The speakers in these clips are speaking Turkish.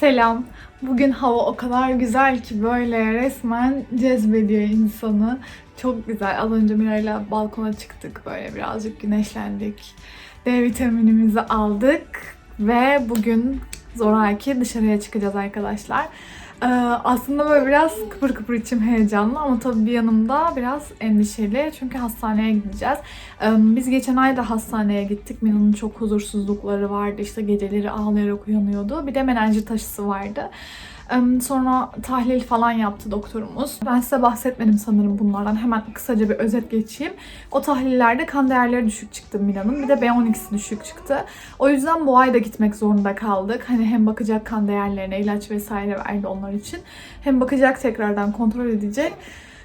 Selam. Bugün hava o kadar güzel ki böyle resmen cezbediyor insanı. Çok güzel. Az önce Miray'la balkona çıktık böyle birazcık güneşlendik. D vitaminimizi aldık ve bugün zoraki dışarıya çıkacağız arkadaşlar. Ee, aslında böyle biraz kıpır kıpır içim heyecanlı ama tabii bir yanımda biraz endişeli çünkü hastaneye gideceğiz. Ee, biz geçen ay da hastaneye gittik. Mina'nın çok huzursuzlukları vardı. İşte geceleri ağlayarak uyanıyordu. Bir de menenjit taşısı vardı. Sonra tahlil falan yaptı doktorumuz. Ben size bahsetmedim sanırım bunlardan. Hemen kısaca bir özet geçeyim. O tahlillerde kan değerleri düşük çıktı Mina'nın. Bir de B12'si düşük çıktı. O yüzden bu ay da gitmek zorunda kaldık. Hani hem bakacak kan değerlerine, ilaç vesaire verdi onlar için. Hem bakacak tekrardan kontrol edecek.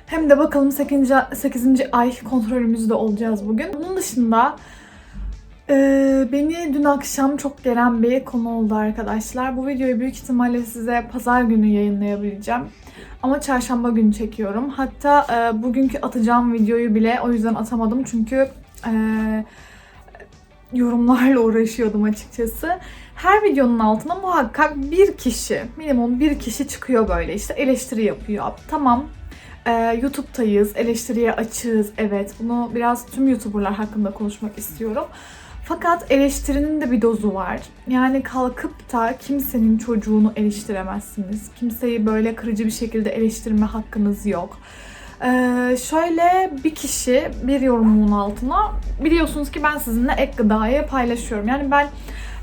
Hem de bakalım 8. 8. ay kontrolümüzde olacağız bugün. Bunun dışında ee, beni dün akşam çok gelen bir konu oldu arkadaşlar. Bu videoyu büyük ihtimalle size pazar günü yayınlayabileceğim. Ama çarşamba günü çekiyorum. Hatta e, bugünkü atacağım videoyu bile o yüzden atamadım. Çünkü e, yorumlarla uğraşıyordum açıkçası. Her videonun altına muhakkak bir kişi, minimum bir kişi çıkıyor böyle işte eleştiri yapıyor. Tamam ee, YouTube'tayız, eleştiriye açığız, evet. Bunu biraz tüm YouTuber'lar hakkında konuşmak istiyorum. Fakat eleştirinin de bir dozu var. Yani kalkıp da kimsenin çocuğunu eleştiremezsiniz. Kimseyi böyle kırıcı bir şekilde eleştirme hakkınız yok. Ee, şöyle bir kişi bir yorumumun altına biliyorsunuz ki ben sizinle ek gıdayı paylaşıyorum. Yani ben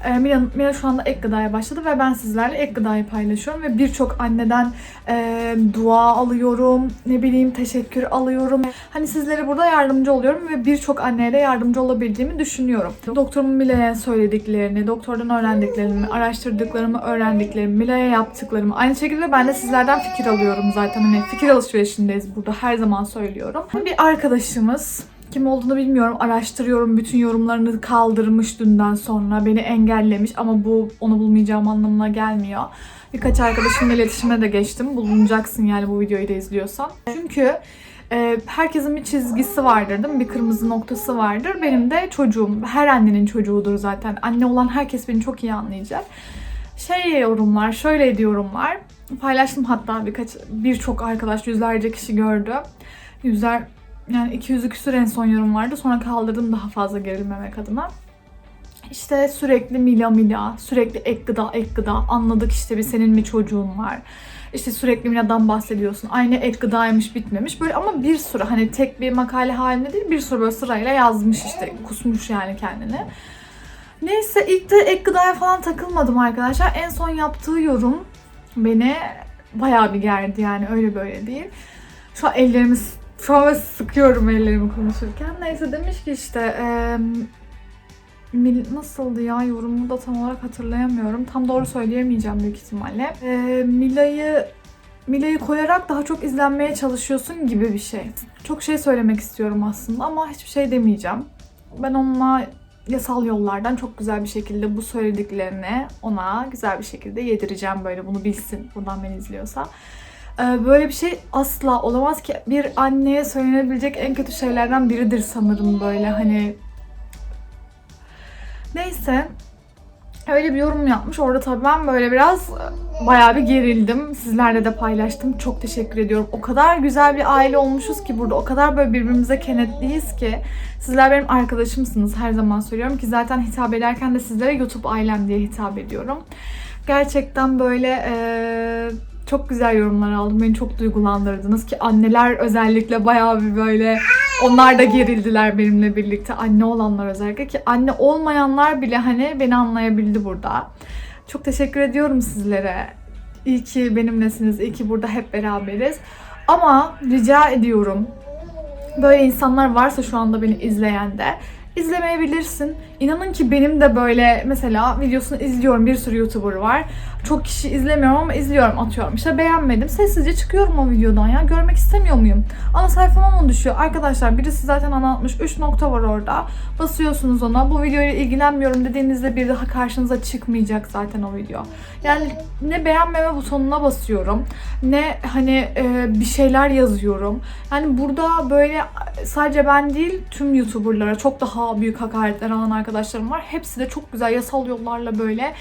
e, Mira, Mira şu anda ek gıdaya başladı ve ben sizlerle ek gıdayı paylaşıyorum ve birçok anneden e, dua alıyorum, ne bileyim teşekkür alıyorum. Hani sizlere burada yardımcı oluyorum ve birçok anneye de yardımcı olabildiğimi düşünüyorum. Doktorumun bile söylediklerini, doktordan öğrendiklerimi, araştırdıklarımı, öğrendiklerimi, Mila'ya yaptıklarımı. Aynı şekilde ben de sizlerden fikir alıyorum zaten. Hani fikir alışverişindeyiz burada her zaman söylüyorum. Bir arkadaşımız kim olduğunu bilmiyorum. Araştırıyorum. Bütün yorumlarını kaldırmış dünden sonra. Beni engellemiş ama bu onu bulmayacağım anlamına gelmiyor. Birkaç arkadaşımla iletişime de geçtim. Bulunacaksın yani bu videoyu da izliyorsan. Çünkü e, herkesin bir çizgisi vardır değil mi? Bir kırmızı noktası vardır. Benim de çocuğum. Her annenin çocuğudur zaten. Anne olan herkes beni çok iyi anlayacak. Şey yorumlar, şöyle yorumlar. Paylaştım hatta birkaç birçok arkadaş yüzlerce kişi gördü. Yüzler yani 200'ü küsür en son yorum vardı. Sonra kaldırdım daha fazla gerilmemek adına. İşte sürekli mila mila, sürekli ek gıda ek gıda. Anladık işte bir senin mi çocuğun var. İşte sürekli Mila'dan bahsediyorsun. Aynı ek gıdaymış bitmemiş. Böyle ama bir sürü hani tek bir makale halinde değil bir sürü böyle sırayla yazmış işte. Kusmuş yani kendini. Neyse ilk de ek gıdaya falan takılmadım arkadaşlar. En son yaptığı yorum beni bayağı bir gerdi yani öyle böyle değil. Şu an ellerimiz an sıkıyorum ellerimi konuşurken. Neyse demiş ki işte Mil, nasıldı ya yorumu da tam olarak hatırlayamıyorum. Tam doğru söyleyemeyeceğim büyük ihtimalle. Eee Mila'yı Mila'yı koyarak daha çok izlenmeye çalışıyorsun gibi bir şey. Çok şey söylemek istiyorum aslında ama hiçbir şey demeyeceğim. Ben onunla yasal yollardan çok güzel bir şekilde bu söylediklerini ona güzel bir şekilde yedireceğim böyle bunu bilsin buradan beni izliyorsa. Ee, Böyle bir şey asla olamaz ki bir anneye söylenebilecek en kötü şeylerden biridir sanırım böyle hani. Neyse öyle bir yorum yapmış. Orada tabii ben böyle biraz e, bayağı bir gerildim. Sizlerle de paylaştım. Çok teşekkür ediyorum. O kadar güzel bir aile olmuşuz ki burada. O kadar böyle birbirimize kenetliyiz ki. Sizler benim arkadaşımsınız her zaman söylüyorum ki zaten hitap ederken de sizlere YouTube ailem diye hitap ediyorum. Gerçekten böyle eee, çok güzel yorumlar aldım. Beni çok duygulandırdınız ki anneler özellikle bayağı bir böyle onlar da gerildiler benimle birlikte. Anne olanlar özellikle ki anne olmayanlar bile hani beni anlayabildi burada. Çok teşekkür ediyorum sizlere. İyi ki benimlesiniz. iyi ki burada hep beraberiz. Ama rica ediyorum böyle insanlar varsa şu anda beni izleyen de izlemeyebilirsin. İnanın ki benim de böyle mesela videosunu izliyorum. Bir sürü YouTuber var. Çok kişi izlemiyorum ama izliyorum atıyorum. İşte beğenmedim. Sessizce çıkıyorum o videodan ya. Görmek istemiyor muyum? Ana sayfama mı düşüyor? Arkadaşlar birisi zaten anlatmış. 3 nokta var orada. Basıyorsunuz ona. Bu videoyla ilgilenmiyorum dediğinizde bir daha karşınıza çıkmayacak zaten o video. Yani ne beğenmeme butonuna basıyorum. Ne hani e, bir şeyler yazıyorum. Yani burada böyle sadece ben değil tüm YouTuber'lara çok daha büyük hakaretler alan arkadaşlarım var. Hepsi de çok güzel yasal yollarla böyle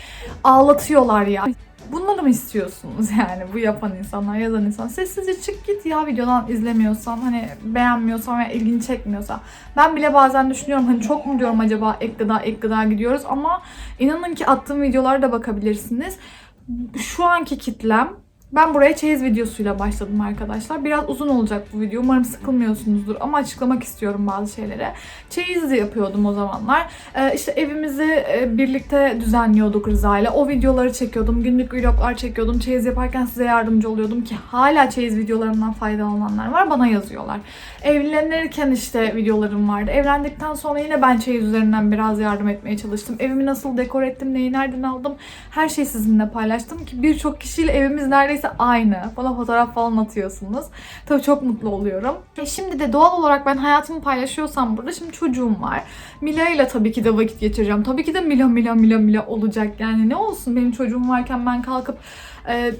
ağlatıyorlar ya. Bunları mı istiyorsunuz yani bu yapan insanlar, yazan insan? Sessizce çık git ya videodan izlemiyorsan, hani beğenmiyorsan veya ilgini çekmiyorsa. Ben bile bazen düşünüyorum hani çok mu diyorum acaba ek gıda ek gıda gidiyoruz ama inanın ki attığım videolara da bakabilirsiniz. Şu anki kitlem ben buraya çeyiz videosuyla başladım arkadaşlar. Biraz uzun olacak bu video. Umarım sıkılmıyorsunuzdur ama açıklamak istiyorum bazı şeyleri. Çeyiz yapıyordum o zamanlar. Ee, işte evimizi e, birlikte düzenliyorduk Rıza ile. O videoları çekiyordum. Günlük vloglar çekiyordum. Çeyiz yaparken size yardımcı oluyordum ki hala çeyiz videolarımdan faydalananlar var. Bana yazıyorlar. Evlenirken işte videolarım vardı. Evlendikten sonra yine ben çeyiz üzerinden biraz yardım etmeye çalıştım. Evimi nasıl dekor ettim, neyi nereden aldım her şeyi sizinle paylaştım ki birçok kişiyle evimiz neredeyse aynı. Bana fotoğraf falan atıyorsunuz. Tabii çok mutlu oluyorum. E şimdi de doğal olarak ben hayatımı paylaşıyorsam burada şimdi çocuğum var. Mila ile tabii ki de vakit geçireceğim. Tabii ki de Mila Mila Mila Mila olacak. Yani ne olsun benim çocuğum varken ben kalkıp e,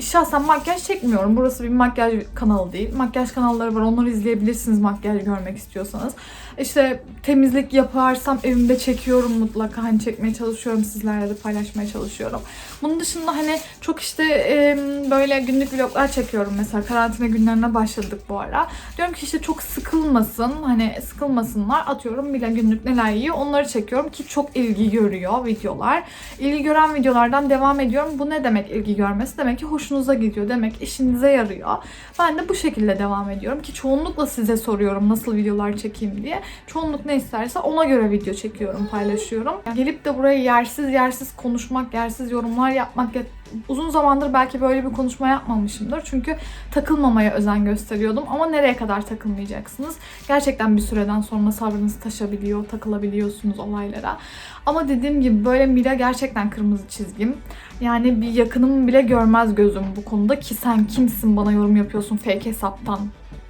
Şahsen makyaj çekmiyorum. Burası bir makyaj kanalı değil. Makyaj kanalları var. Onları izleyebilirsiniz makyaj görmek istiyorsanız. İşte temizlik yaparsam evimde çekiyorum mutlaka. Hani çekmeye çalışıyorum. Sizlerle de paylaşmaya çalışıyorum. Bunun dışında hani çok işte e, böyle günlük vloglar çekiyorum mesela. Karantina günlerine başladık bu ara. Diyorum ki işte çok sıkılmasın. Hani sıkılmasınlar. Atıyorum bile günlük neler yiyor. Onları çekiyorum ki çok ilgi görüyor videolar. İlgi gören videolardan devam ediyorum. Bu ne demek ilgi görmesi? Demek ki hoşunuza gidiyor. Demek işinize yarıyor. Ben de bu şekilde devam ediyorum ki çoğunlukla size soruyorum nasıl videolar çekeyim diye. Çoğunluk ne isterse ona göre video çekiyorum, paylaşıyorum. Gelip de buraya yersiz yersiz konuşmak, yersiz yorumlar yapmak ya uzun zamandır belki böyle bir konuşma yapmamışımdır. Çünkü takılmamaya özen gösteriyordum. Ama nereye kadar takılmayacaksınız? Gerçekten bir süreden sonra sabrınız taşabiliyor, takılabiliyorsunuz olaylara. Ama dediğim gibi böyle Mira gerçekten kırmızı çizgim. Yani bir yakınım bile görmez gözüm bu konuda ki sen kimsin bana yorum yapıyorsun fake hesaptan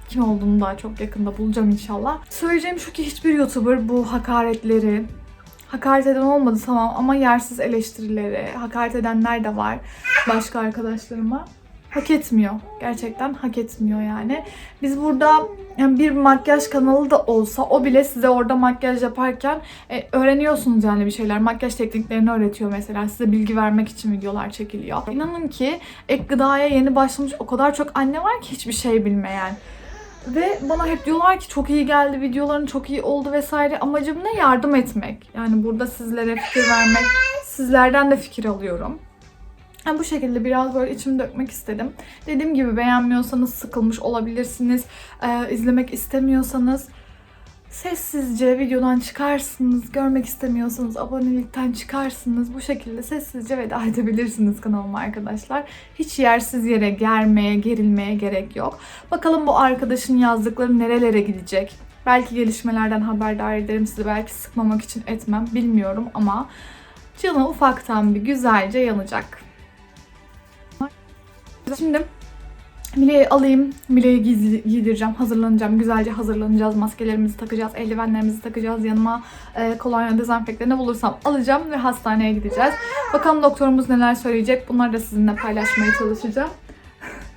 kim olduğunu daha çok yakında bulacağım inşallah. Söyleyeceğim şu ki hiçbir YouTuber bu hakaretleri, hakaret eden olmadı tamam ama yersiz eleştirileri, hakaret edenler de var başka arkadaşlarıma. Hak etmiyor. Gerçekten hak etmiyor yani. Biz burada yani bir makyaj kanalı da olsa o bile size orada makyaj yaparken e, öğreniyorsunuz yani bir şeyler. Makyaj tekniklerini öğretiyor mesela. Size bilgi vermek için videolar çekiliyor. İnanın ki ek gıdaya yeni başlamış o kadar çok anne var ki hiçbir şey bilmeyen. Ve bana hep diyorlar ki çok iyi geldi, videoların çok iyi oldu vesaire. Amacım ne? Yardım etmek. Yani burada sizlere fikir vermek, sizlerden de fikir alıyorum. Yani bu şekilde biraz böyle içimi dökmek istedim. Dediğim gibi beğenmiyorsanız sıkılmış olabilirsiniz. Ee, izlemek istemiyorsanız sessizce videodan çıkarsınız. Görmek istemiyorsanız abonelikten çıkarsınız. Bu şekilde sessizce veda edebilirsiniz kanalıma arkadaşlar. Hiç yersiz yere germeye, gerilmeye gerek yok. Bakalım bu arkadaşın yazdıkları nerelere gidecek. Belki gelişmelerden haberdar ederim sizi. Belki sıkmamak için etmem. Bilmiyorum ama canı ufaktan bir güzelce yanacak. Şimdi Mile'yi alayım. Mile'yi giydireceğim. Hazırlanacağım. Güzelce hazırlanacağız. Maskelerimizi takacağız. Eldivenlerimizi takacağız. Yanıma e, kolonya, dezenfekte ne bulursam alacağım ve hastaneye gideceğiz. Bakalım doktorumuz neler söyleyecek. Bunları da sizinle paylaşmaya çalışacağım.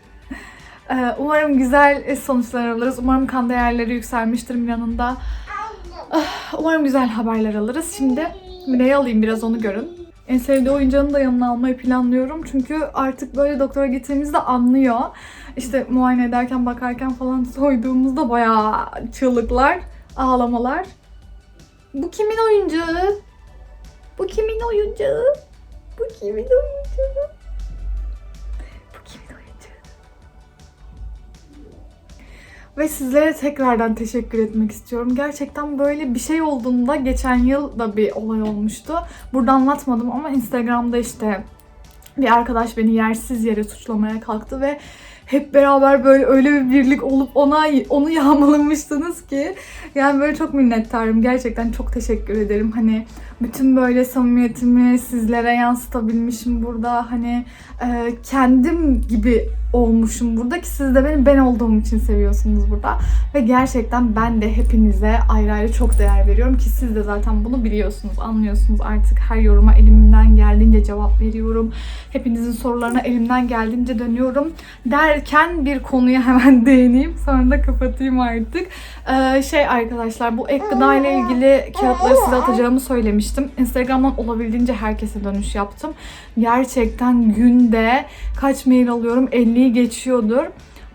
e, umarım güzel sonuçlar alırız. Umarım kan değerleri yükselmiştir Mile'nin da. Ah, umarım güzel haberler alırız. Şimdi Mile'yi alayım biraz onu görün. En sevdiği oyuncağını da yanına almayı planlıyorum. Çünkü artık böyle doktora gittiğimizde anlıyor. İşte muayene ederken bakarken falan soyduğumuzda bayağı çığlıklar, ağlamalar. Bu kimin oyuncağı? Bu kimin oyuncağı? Bu kimin oyuncağı? Bu kimin oyuncağı? Ve sizlere tekrardan teşekkür etmek istiyorum. Gerçekten böyle bir şey olduğunda geçen yıl da bir olay olmuştu. Burada anlatmadım ama Instagram'da işte bir arkadaş beni yersiz yere suçlamaya kalktı ve hep beraber böyle öyle bir birlik olup ona onu yağmalamıştınız ki yani böyle çok minnettarım. Gerçekten çok teşekkür ederim. Hani bütün böyle samimiyetimi sizlere yansıtabilmişim burada. Hani e, kendim gibi olmuşum burada ki siz de beni ben olduğum için seviyorsunuz burada. Ve gerçekten ben de hepinize ayrı ayrı çok değer veriyorum ki siz de zaten bunu biliyorsunuz, anlıyorsunuz artık her yoruma elimden geldiğince cevap veriyorum. Hepinizin sorularına elimden geldiğince dönüyorum. Derken bir konuya hemen değineyim sonra da kapatayım artık. Ee, şey arkadaşlar bu ek gıda ile ilgili kağıtları size atacağımı söylemiştim etmiştim. Instagram'dan olabildiğince herkese dönüş yaptım. Gerçekten günde kaç mail alıyorum? 50'yi geçiyordur.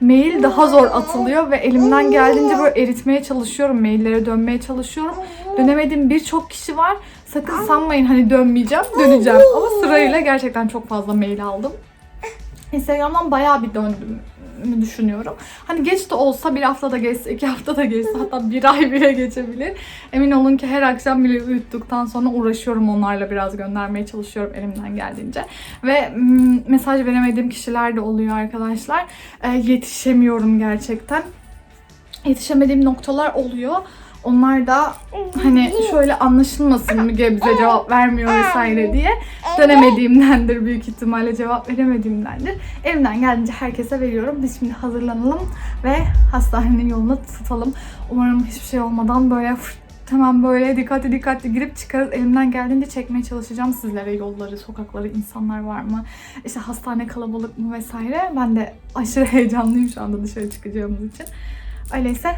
Mail daha zor atılıyor ve elimden geldiğince böyle eritmeye çalışıyorum. Maillere dönmeye çalışıyorum. Dönemediğim birçok kişi var. Sakın sanmayın hani dönmeyeceğim, döneceğim. Ama sırayla gerçekten çok fazla mail aldım. Instagram'dan bayağı bir döndüğümü düşünüyorum. Hani geç de olsa bir hafta da geçse, iki hafta da geçse hatta bir ay bile geçebilir. Emin olun ki her akşam bile uyuttuktan sonra uğraşıyorum onlarla biraz göndermeye çalışıyorum elimden geldiğince. Ve mesaj veremediğim kişiler de oluyor arkadaşlar. Ee, yetişemiyorum gerçekten. Yetişemediğim noktalar oluyor. Onlar da hani şöyle anlaşılmasın Müge bize cevap vermiyor vesaire diye dönemediğimdendir büyük ihtimalle cevap veremediğimdendir. Elimden geldiğince herkese veriyorum. Biz şimdi hazırlanalım ve hastanenin yolunu tutalım. Umarım hiçbir şey olmadan böyle hemen böyle dikkatli dikkatli girip çıkarız. Elimden geldiğince çekmeye çalışacağım sizlere yolları, sokakları, insanlar var mı? İşte hastane kalabalık mı vesaire. Ben de aşırı heyecanlıyım şu anda dışarı çıkacağımız için. Öyleyse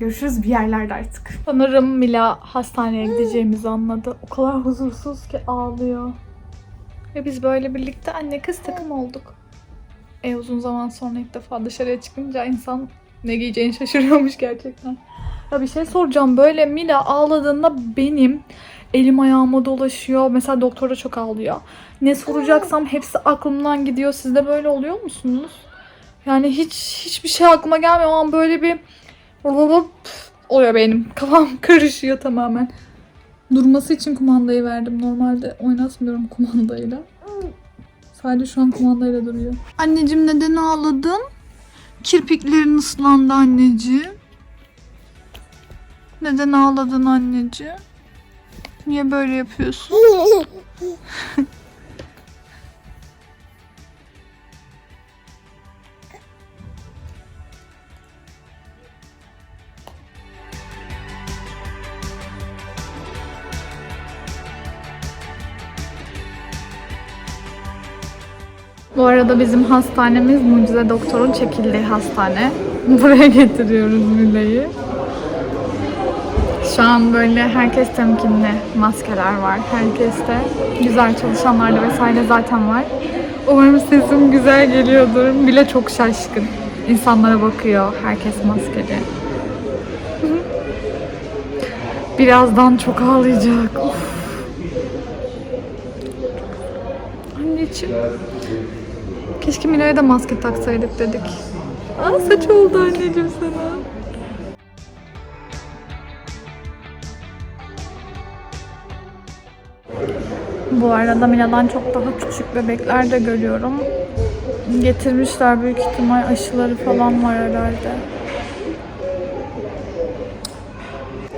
Görüşürüz bir yerlerde artık. Sanırım Mila hastaneye gideceğimizi anladı. O kadar huzursuz ki ağlıyor. Ve biz böyle birlikte anne kız takım olduk. E uzun zaman sonra ilk defa dışarıya çıkınca insan ne giyeceğini şaşırıyormuş gerçekten. Ya bir şey soracağım. Böyle Mila ağladığında benim elim ayağıma dolaşıyor. Mesela doktor da çok ağlıyor. Ne soracaksam hepsi aklımdan gidiyor. Siz de böyle oluyor musunuz? Yani hiç hiçbir şey aklıma gelmiyor. O an böyle bir Hop oluyor benim. Kafam karışıyor tamamen. Durması için kumandayı verdim. Normalde oynatmıyorum kumandayla. Sadece şu an kumandayla duruyor. Anneciğim neden ağladın? Kirpiklerin ıslandı anneciğim. Neden ağladın anneciğim? Niye böyle yapıyorsun? Bu arada bizim hastanemiz Mucize Doktor'un çekildiği hastane. Buraya getiriyoruz Müle'yi. Şu an böyle herkes temkinli maskeler var. Herkeste güzel çalışanlar da vesaire zaten var. Umarım sesim güzel geliyordur. Bile çok şaşkın. İnsanlara bakıyor. Herkes maskeli. Birazdan çok ağlayacak. Of. Anneciğim. Keşke Mila'ya da maske taksaydık dedik. Aa saç oldu anneciğim sana. Bu arada Mila'dan çok daha küçük bebekler de görüyorum. Getirmişler büyük ihtimal aşıları falan var herhalde.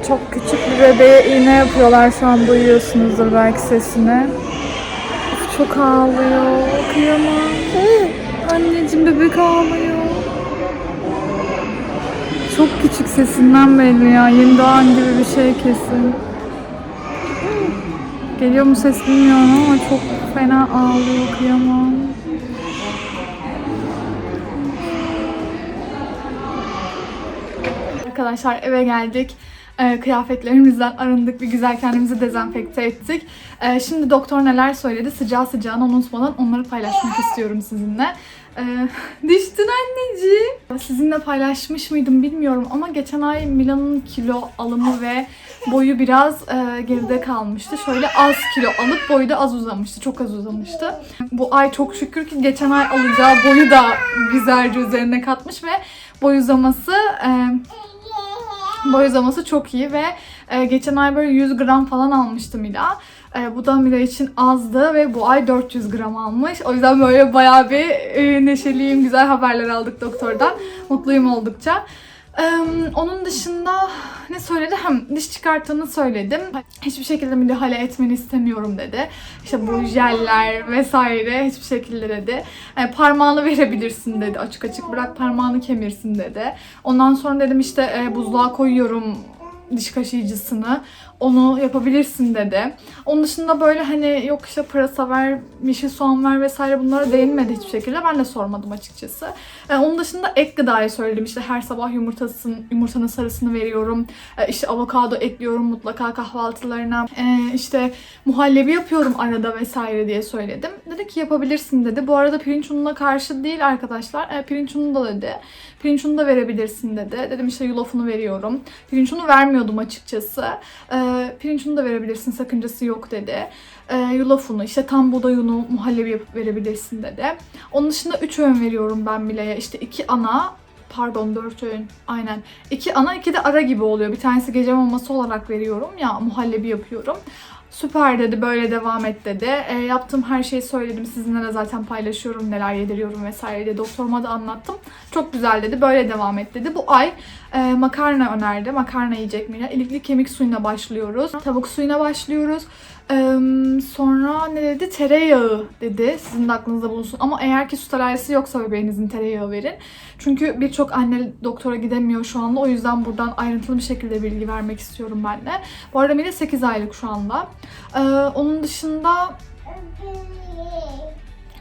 Çok küçük bir bebeğe iğne yapıyorlar şu an duyuyorsunuzdur belki sesini. Çok ağlıyor. Kıyamam. Anneciğim bebek ağlıyor. Çok küçük sesinden belli ya. Yeni doğan gibi bir şey kesin. Geliyor mu ses bilmiyorum ama çok fena ağlıyor. Kıyamam. Arkadaşlar eve geldik. Ee, kıyafetlerimizden arındık. Bir güzel kendimizi dezenfekte ettik. Ee, şimdi doktor neler söyledi sıcağı sıcağına unutmadan onları paylaşmak istiyorum sizinle. Ee, düştün anneciğim. Sizinle paylaşmış mıydım bilmiyorum ama geçen ay Mila'nın kilo alımı ve boyu biraz e, geride kalmıştı. Şöyle az kilo alıp boyu da az uzamıştı. Çok az uzamıştı. Bu ay çok şükür ki geçen ay alacağı boyu da güzelce üzerine katmış ve boy uzaması e, boy uzaması çok iyi ve e, geçen ay böyle 100 gram falan almıştı Mila. E, bu da Mila için azdı ve bu ay 400 gram almış. O yüzden böyle bayağı bir e, neşeliyim. Güzel haberler aldık doktordan. Mutluyum oldukça. Ee, onun dışında ne söyledi? Hem diş çıkarttığını söyledim. Hiçbir şekilde müdahale etmeni istemiyorum dedi. İşte bu jeller vesaire hiçbir şekilde dedi. E, parmağını verebilirsin dedi. Açık açık bırak parmağını kemirsin dedi. Ondan sonra dedim işte e, buzluğa koyuyorum diş kaşıyıcısını. Onu yapabilirsin dedi. Onun dışında böyle hani yok işte pırasa ver, yeşil soğan ver vesaire bunlara değinmedi hiçbir şekilde. Ben de sormadım açıkçası. Ee, onun dışında ek gıdayı söyledim. İşte her sabah yumurtasın, yumurtanın sarısını veriyorum. Ee, işte avokado ekliyorum mutlaka kahvaltılarına. Ee, işte muhallebi yapıyorum arada vesaire diye söyledim. Dedi ki yapabilirsin dedi. Bu arada pirinç ununa karşı değil arkadaşlar. Ee, pirinç unu da dedi. Pirinç unu da verebilirsin dedi. Dedim işte yulafını veriyorum. Pirinç unu vermiyordum açıkçası. Unu da verebilirsin sakıncası yok dedi. Ee, yulaf unu, işte tam buğday unu muhallebi yapıp verebilirsin dedi. Onun dışında 3 öğün veriyorum ben Mila'ya. İşte 2 ana, pardon 4 öğün aynen. 2 ana 2 de ara gibi oluyor. Bir tanesi gece maması olarak veriyorum ya muhallebi yapıyorum. Süper dedi böyle devam et dedi. E, yaptığım her şeyi söyledim. Sizinle de zaten paylaşıyorum neler yediriyorum vesaire diye doktoruma da anlattım. Çok güzel dedi böyle devam et dedi. Bu ay e, makarna önerdi. Makarna yiyecek Mila. İlikli kemik suyuna başlıyoruz. Tavuk suyuna başlıyoruz. Ee, sonra ne dedi? Tereyağı dedi. Sizin de aklınızda bulunsun. Ama eğer ki süt alerjisi yoksa bebeğinizin tereyağı verin. Çünkü birçok anne doktora gidemiyor şu anda. O yüzden buradan ayrıntılı bir şekilde bilgi vermek istiyorum ben de. Bu arada Mine 8 aylık şu anda. Ee, onun dışında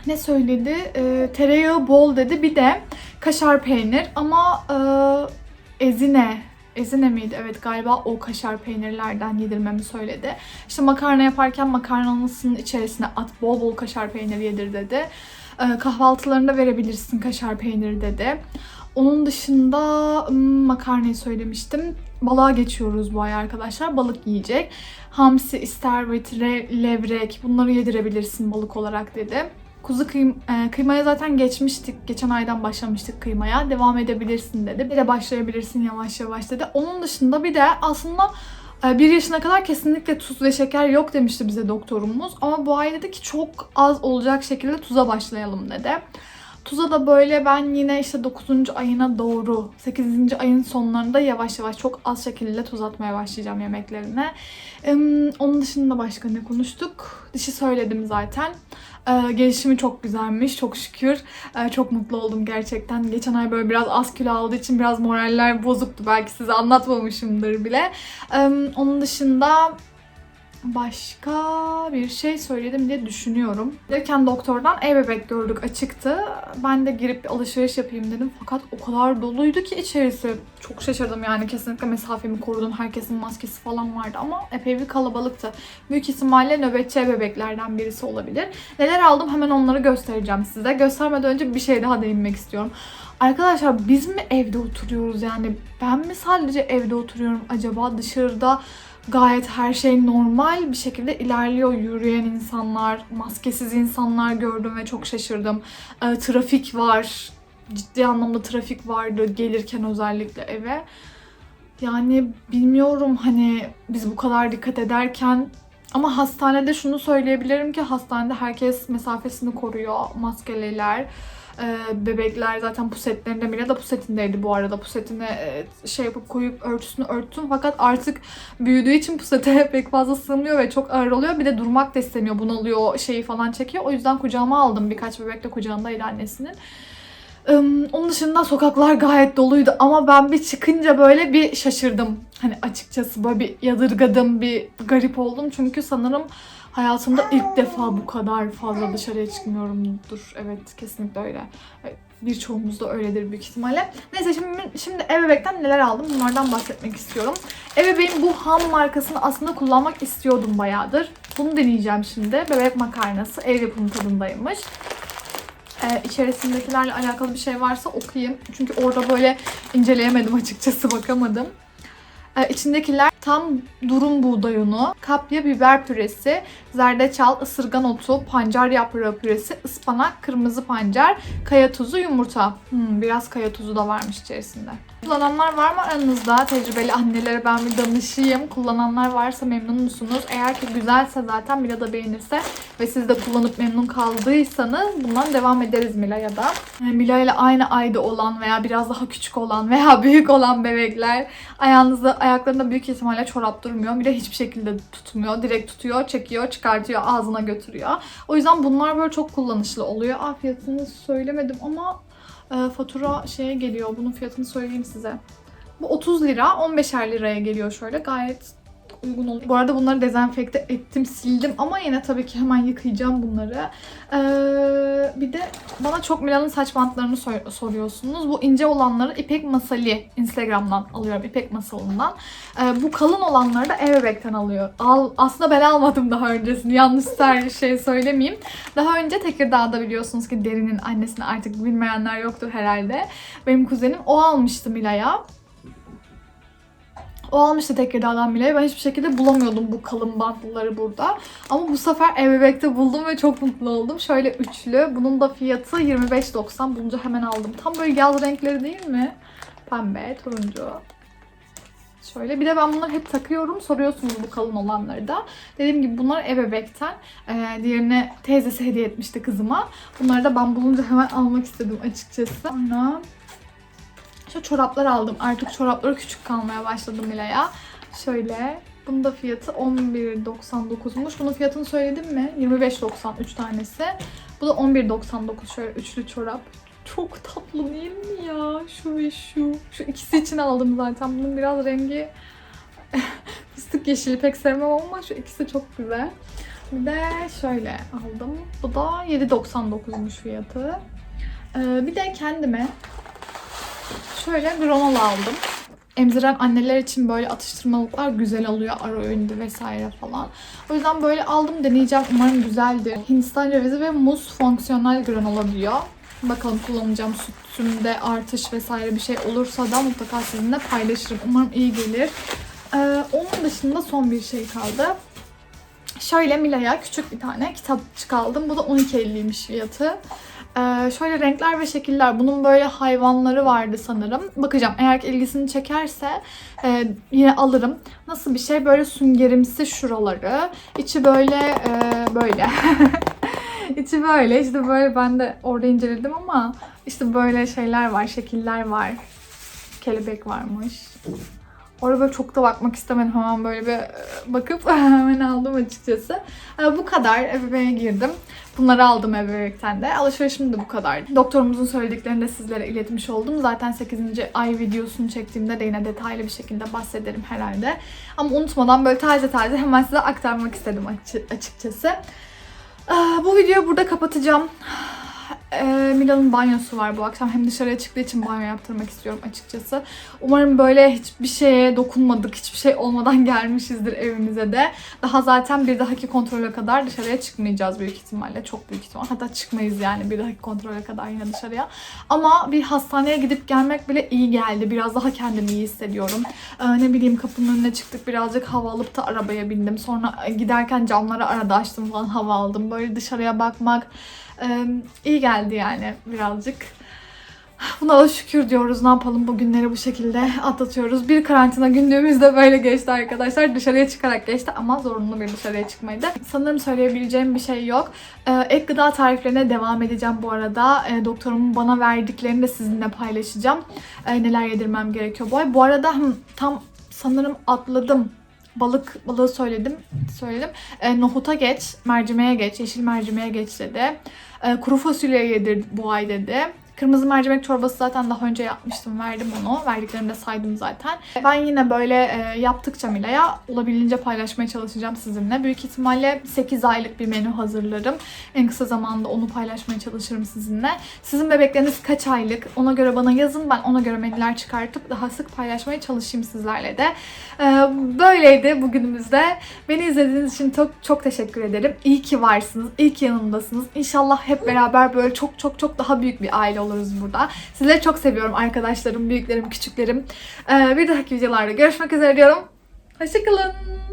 ne söyledi? Ee, tereyağı bol dedi. Bir de kaşar peynir ama e, ezine Ezine miydi? Evet galiba o kaşar peynirlerden yedirmemi söyledi. İşte makarna yaparken makarnasının içerisine at bol bol kaşar peyniri yedir dedi. Ee, kahvaltılarında verebilirsin kaşar peyniri dedi. Onun dışında makarnayı söylemiştim. Balığa geçiyoruz bu ay arkadaşlar. Balık yiyecek. Hamsi, istervit, re- levrek bunları yedirebilirsin balık olarak dedi. Kuzu kıym e, kıymaya zaten geçmiştik. Geçen aydan başlamıştık kıymaya. Devam edebilirsin dedi. Bir de başlayabilirsin yavaş yavaş dedi. Onun dışında bir de aslında e, bir yaşına kadar kesinlikle tuz ve şeker yok demişti bize doktorumuz. Ama bu ay dedi ki çok az olacak şekilde tuza başlayalım dedi. Tuza da böyle ben yine işte 9. ayına doğru 8. ayın sonlarında yavaş yavaş çok az şekilde tuz atmaya başlayacağım yemeklerine. Onun dışında başka ne konuştuk? Dişi söyledim zaten. Ee, gelişimi çok güzelmiş çok şükür. Ee, çok mutlu oldum gerçekten. Geçen ay böyle biraz az kilo aldığı için biraz moraller bozuktu. Belki size anlatmamışımdır bile. Ee, onun dışında Başka bir şey söyledim diye düşünüyorum. Gelirken doktordan ev bebek gördük açıktı. Ben de girip alışveriş yapayım dedim. Fakat o kadar doluydu ki içerisi. Çok şaşırdım yani kesinlikle mesafemi korudum. Herkesin maskesi falan vardı ama epey bir kalabalıktı. Büyük ihtimalle nöbetçi bebeklerden birisi olabilir. Neler aldım hemen onları göstereceğim size. Göstermeden önce bir şey daha değinmek istiyorum. Arkadaşlar biz mi evde oturuyoruz yani? Ben mi sadece evde oturuyorum acaba? Dışarıda gayet her şey normal bir şekilde ilerliyor. Yürüyen insanlar, maskesiz insanlar gördüm ve çok şaşırdım. E, trafik var. Ciddi anlamda trafik vardı gelirken özellikle eve. Yani bilmiyorum hani biz bu kadar dikkat ederken ama hastanede şunu söyleyebilirim ki hastanede herkes mesafesini koruyor. Maskeliler, ee, bebekler zaten pusetlerinde Mila da pusetindeydi bu arada. Pusetine e, şey yapıp koyup örtüsünü örttüm. Fakat artık büyüdüğü için pusete pek fazla sığmıyor ve çok ağır oluyor. Bir de durmak da istemiyor. Bunalıyor, şeyi falan çekiyor. O yüzden kucağıma aldım. Birkaç bebek de kucağındaydı annesinin. Onun dışında sokaklar gayet doluydu ama ben bir çıkınca böyle bir şaşırdım. Hani açıkçası böyle bir yadırgadım, bir garip oldum. Çünkü sanırım hayatımda ilk defa bu kadar fazla dışarıya çıkmıyorumdur. Evet kesinlikle öyle. Birçoğumuz da öyledir büyük ihtimalle. Neyse şimdi, şimdi Ebebek'ten neler aldım bunlardan bahsetmek istiyorum. Ebebek'in bu ham markasını aslında kullanmak istiyordum bayağıdır. Bunu deneyeceğim şimdi. Bebek makarnası ev yapımı tadındaymış e, içerisindekilerle alakalı bir şey varsa okuyayım. Çünkü orada böyle inceleyemedim açıkçası bakamadım. E, içindekiler tam durum buğday unu, kapya biber püresi, zerdeçal, ısırgan otu, pancar yaprağı püresi, ıspanak, kırmızı pancar, kaya tuzu, yumurta. Hmm, biraz kaya tuzu da varmış içerisinde. Kullananlar var mı aranızda? Tecrübeli annelere ben bir danışayım. Kullananlar varsa memnun musunuz? Eğer ki güzelse zaten Mila da beğenirse ve siz de kullanıp memnun kaldıysanız bundan devam ederiz Mila'ya da. Yani Mila ile aynı ayda olan veya biraz daha küçük olan veya büyük olan bebekler ayağınızda, ayaklarında büyük ihtimalle çorap durmuyor. Mila hiçbir şekilde tutmuyor. Direkt tutuyor, çekiyor, çıkartıyor, ağzına götürüyor. O yüzden bunlar böyle çok kullanışlı oluyor. Aa, fiyatını söylemedim ama e, fatura şeye geliyor. Bunun fiyatını söyleyeyim size. Bu 30 lira, 15'er liraya geliyor şöyle. Gayet uygun oluyor. Bu arada bunları dezenfekte ettim, sildim ama yine tabii ki hemen yıkayacağım bunları. Ee, bir de bana çok Mila'nın saç bantlarını sor- soruyorsunuz. Bu ince olanları İpek Masali Instagram'dan alıyorum. İpek Masalı'ndan. Ee, bu kalın olanları da Evebek'ten alıyor. Al, aslında ben almadım daha öncesini. Yanlış şey söylemeyeyim. Daha önce Tekirdağ'da biliyorsunuz ki Derin'in annesini artık bilmeyenler yoktur herhalde. Benim kuzenim o almıştı Mila'ya. O almıştı Tekirdağ'dan bile. Ben hiçbir şekilde bulamıyordum bu kalın bantlıları burada. Ama bu sefer Evebek'te buldum ve çok mutlu oldum. Şöyle üçlü. Bunun da fiyatı 25.90. Bulunca hemen aldım. Tam böyle yaz renkleri değil mi? Pembe, turuncu. Şöyle bir de ben bunları hep takıyorum. Soruyorsunuz bu kalın olanları da. Dediğim gibi bunlar Ebebek'ten. Ee, diğerini teyzesi hediye etmişti kızıma. Bunları da ben bulunca hemen almak istedim açıkçası. Sonra şu çoraplar aldım. Artık çorapları küçük kalmaya başladım Mila'ya. Şöyle. Bunun da fiyatı 11.99'muş. Bunun fiyatını söyledim mi? 25.90 3 tanesi. Bu da 11.99 şöyle üçlü çorap. Çok tatlı değil mi ya? Şu ve şu. Şu ikisi için aldım zaten. Bunun biraz rengi fıstık yeşili pek sevmem ama şu ikisi çok güzel. Bir de şöyle aldım. Bu da 7.99'muş fiyatı. Ee, bir de kendime şöyle granola aldım. Emziren anneler için böyle atıştırmalıklar güzel oluyor. Ara öğünde vesaire falan. O yüzden böyle aldım deneyeceğim. Umarım güzeldir. Hindistan cevizi ve muz fonksiyonel granola diyor. Bakalım kullanacağım sütümde artış vesaire bir şey olursa da mutlaka sizinle paylaşırım. Umarım iyi gelir. Ee, onun dışında son bir şey kaldı. Şöyle Mila'ya küçük bir tane kitapçık aldım. Bu da 12.50'ymiş fiyatı. Ee, şöyle renkler ve şekiller. Bunun böyle hayvanları vardı sanırım. Bakacağım. Eğer ki ilgisini çekerse e, yine alırım. Nasıl bir şey? Böyle süngerimsi şuraları. İçi böyle e, böyle. İçi böyle. İşte böyle ben de orada inceledim ama işte böyle şeyler var, şekiller var. Kelebek varmış. Orada böyle çok da bakmak istemedim. Hemen böyle bir e, bakıp hemen aldım açıkçası. E, Bu kadar. Ebeveyn'e girdim. Bunları aldım Ebeveyn'ten de. Alışverişim de bu kadar. Doktorumuzun söylediklerini de sizlere iletmiş oldum. Zaten 8. ay videosunu çektiğimde de yine detaylı bir şekilde bahsederim herhalde. Ama unutmadan böyle taze taze hemen size aktarmak istedim açı- açıkçası. Ee, Bu videoyu burada kapatacağım. Ee, Mila'nın banyosu var bu akşam. Hem dışarıya çıktığı için banyo yaptırmak istiyorum açıkçası. Umarım böyle hiçbir şeye dokunmadık, hiçbir şey olmadan gelmişizdir evimize de. Daha zaten bir dahaki kontrole kadar dışarıya çıkmayacağız büyük ihtimalle. Çok büyük ihtimal. Hatta çıkmayız yani bir dahaki kontrole kadar yine dışarıya. Ama bir hastaneye gidip gelmek bile iyi geldi. Biraz daha kendimi iyi hissediyorum. Ee, ne bileyim kapının önüne çıktık birazcık hava alıp da arabaya bindim. Sonra giderken camları arada açtım falan hava aldım. Böyle dışarıya bakmak iyi geldi yani birazcık. Buna da şükür diyoruz. Ne yapalım bu günleri bu şekilde atlatıyoruz. Bir karantina günlüğümüz de böyle geçti arkadaşlar. Dışarıya çıkarak geçti ama zorunlu bir dışarıya çıkmaydı. Sanırım söyleyebileceğim bir şey yok. Ee, ek gıda tariflerine devam edeceğim bu arada. Ee, doktorumun bana verdiklerini de sizinle paylaşacağım. Ee, neler yedirmem gerekiyor bu ay. Bu arada hmm, tam sanırım atladım balık balığı söyledim söyledim. E, nohuta geç, mercimeğe geç, yeşil mercimeğe geç dedi. E, kuru fasulye yedir bu ay dedi. Kırmızı mercimek çorbası zaten daha önce yapmıştım. Verdim onu. Verdiklerini de saydım zaten. Ben yine böyle e, yaptıkça Mila'ya olabildiğince paylaşmaya çalışacağım sizinle. Büyük ihtimalle 8 aylık bir menü hazırlarım. En kısa zamanda onu paylaşmaya çalışırım sizinle. Sizin bebekleriniz kaç aylık? Ona göre bana yazın. Ben ona göre menüler çıkartıp daha sık paylaşmaya çalışayım sizlerle de. E, böyleydi bugünümüzde. Beni izlediğiniz için çok çok teşekkür ederim. İyi ki varsınız. İyi ki yanımdasınız. İnşallah hep beraber böyle çok çok çok daha büyük bir aile oluruz burada. Sizleri çok seviyorum arkadaşlarım, büyüklerim, küçüklerim. Ee, bir dahaki videolarda görüşmek üzere diyorum. Hoşçakalın.